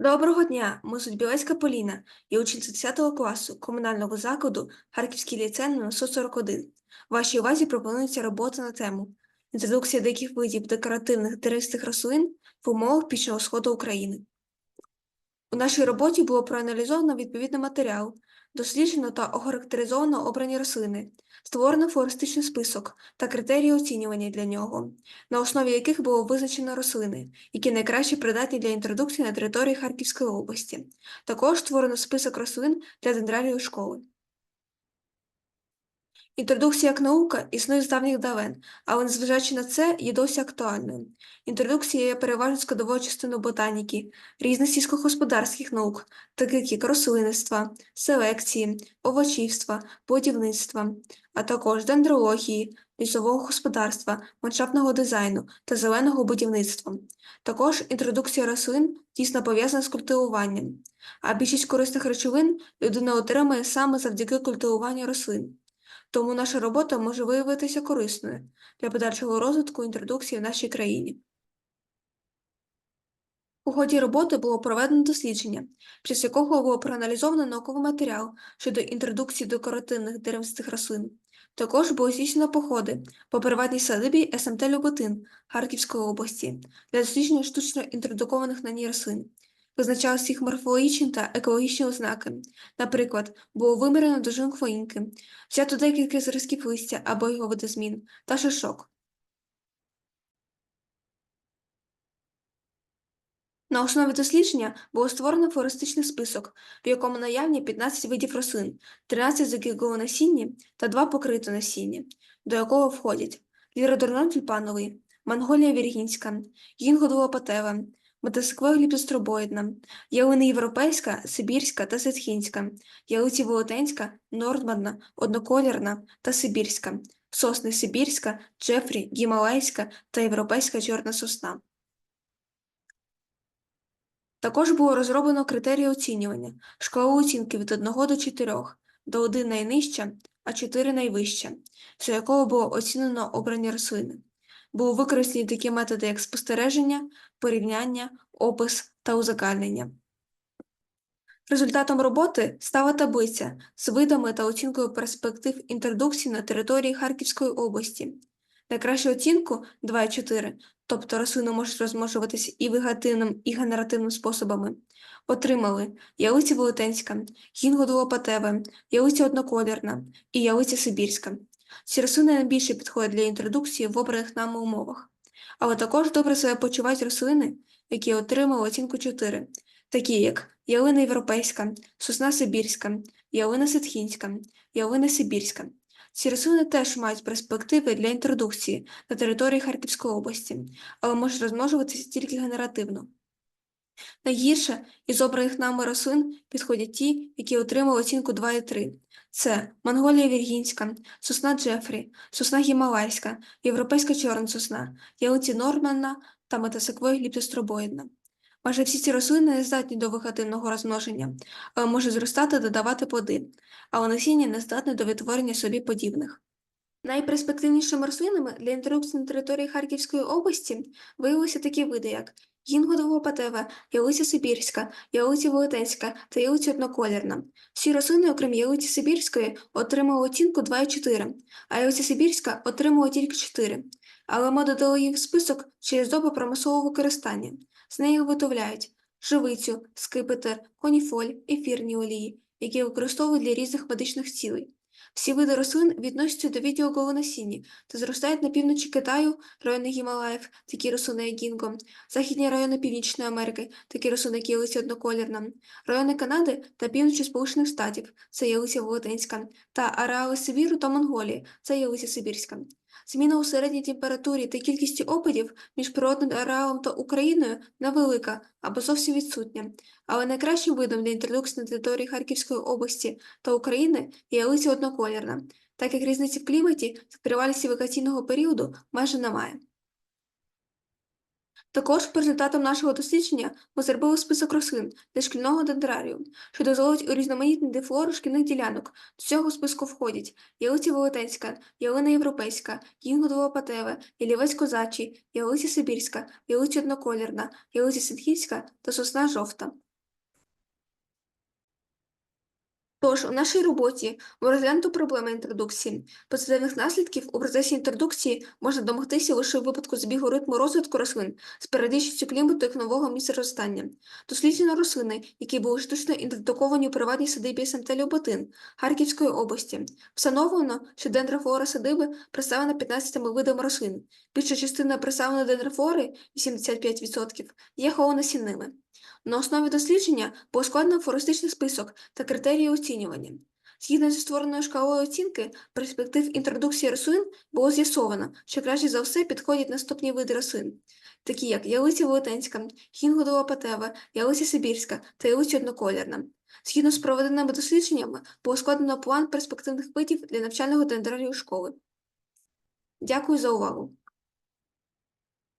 Доброго дня! Ми суть Білецька Поліна, я учениця 10 класу комунального закладу Харківський ліцей номер 141. Вашій увазі пропонується робота на тему інтродукція деяких видів декоративних деревстих рослин в умовах пічного сходу України. У нашій роботі було проаналізовано відповідний матеріал, досліджено та охарактеризовано обрані рослини, створено флористичний список та критерії оцінювання для нього, на основі яких було визначено рослини, які найкраще придатні для інтродукції на території Харківської області. Також створено список рослин для центральної школи. Інтродукція як наука існує з давніх давен, але незважаючи на це, є досі актуальною. Інтродукція є переважно складовою частиною ботаніки, різних сільськогосподарських наук, таких як рослинництва, селекції, овочівства, будівництва, а також дендрології, лісового господарства, ландшафтного дизайну та зеленого будівництва. Також інтродукція рослин тісно пов'язана з культивуванням, а більшість корисних речовин людина отримує саме завдяки культивуванню рослин. Тому наша робота може виявитися корисною для подальшого розвитку інтродукції в нашій країні. У ході роботи було проведено дослідження, під якого було проаналізовано науковий матеріал щодо інтродукції декоративних деревстих рослин. Також було здійснено походи по приватній садибі СМТ Люботин Харківської області для дослідження штучно інтродукованих на ній рослин. Визначалися їх морфологічні та екологічні ознаки. Наприклад, було вимірено довжину хвоїнки, взято декілька зразків листя або його видозмін та шишок. На основі дослідження було створено флористичний список, в якому наявні 15 видів рослин, 13 закілголонасінні та 2 покритонасінні, до якого входять ліродорнон тюльпановий, Монголія віргінська, гінго патева, мотоциклова ліпостробоїдна, ялина європейська, сибірська та ситхінська, ялиці велетенська, нордманна, одноколірна та сибірська, сосни сибірська, джефрі, гімалайська та європейська чорна сосна. Також було розроблено критерії оцінювання, шкалу оцінки від 1 до 4, до 1 найнижча, а 4 найвища, з якого було оцінено обрані рослини. Були використані такі методи, як спостереження, порівняння, опис та узагальнення. Результатом роботи стала таблиця з видами та оцінкою перспектив інтродукції на території Харківської області. Найкращу оцінку 2,4, тобто рослини можуть розмножуватися і вегетативним, і генеративним способами, отримали ялиця велетенська, гінгодулопатеве, ялиця одноколірна і ялиця сибірська. Ці рослини найбільше підходять для інтродукції в обраних нами умовах, але також добре себе почувають рослини, які отримали оцінку 4, такі як ялина європейська, сосна сибірська, ялина ситхінська, ялина сибірська. Ці рослини теж мають перспективи для інтродукції на території Харківської області, але можуть розмножуватися тільки генеративно. Найгірше із обраних нами рослин підходять ті, які отримали оцінку 2 і 3. Це Монголія Віргінська, сосна Джефрі, сосна Гімалайська, європейська чорна сосна, ялиці Норманна та метасеквой ліптостробоїдна. Майже всі ці рослини не здатні до вегетативного розмноження, але можуть зростати та давати плоди, але насіння не здатне до відтворення собі подібних. Найперспективнішими рослинами для інтродукції на території Харківської області виявилися такі види, як гінгодовопатева, ялиця Сибірська, ялиця Велетенська та ялиця одноколірна. Всі рослини, окрім ялиці Сибірської, отримали оцінку 2,4, а ялиця Сибірська отримала тільки 4. Але ми додали їх в список через добу промислового використання. З неї виготовляють живицю, скипетр, коніфоль, ефірні олії, які використовують для різних медичних цілей. Всі види рослин відносяться до відділу відеоголонасіння та зростають на півночі Китаю, райони Гімалаїв, такі рослини, як гінго, західні райони Північної Америки, такі рослини, як ялиця одноколірна, райони Канади та півночі Сполучених Штатів, це ялиця Волотинська, та ареали Сибіру та Монголії, це ялиця Сибірська. Зміна у середній температурі та кількості опадів між природним ареалом та Україною невелика або зовсім відсутня, але найкращим видом для інтродукції на території Харківської області та України є ялиця одноколірна, так як різниці в кліматі та тривалісті вегетаційного періоду майже немає. Також по результатам нашого дослідження ми зробили список рослин для шкільного дендрарію, що дозволить урізноманітнити флору шкільних ділянок. До цього списку входять ялиця велетенська, ялина європейська, гінгодолопатеве, ялівець козачий, ялиця сибірська, ялиця одноколірна, ялиця синхівська та сосна жовта. Тож, у нашій роботі ми розглянуто проблеми інтродукції. Позитивних наслідків у процесі інтродукції можна домогтися лише у випадку збігу ритму розвитку рослин з періодичністю клімату як нового місця зростання. Досліджено рослини, які були штучно інтродуковані у приватній садибі СМТ Люботин Харківської області. Встановлено, що дендрофлора садиби представлена 15 видами рослин. Більша частина представленої дендрофлори, 85%, є холонасінними. На основі дослідження було складено флористичний список та критерії оцінювання. Згідно зі створеною шкалою оцінки перспектив інтродукції рослин було з'ясовано, що краще за все підходять наступні види рослин, такі як ялиця велетенська, хінгудова патева, ялиця сибірська та ялиця одноколірна. Згідно з проведеними дослідженнями, було складено план перспективних видів для навчального дендрарію школи. Дякую за увагу!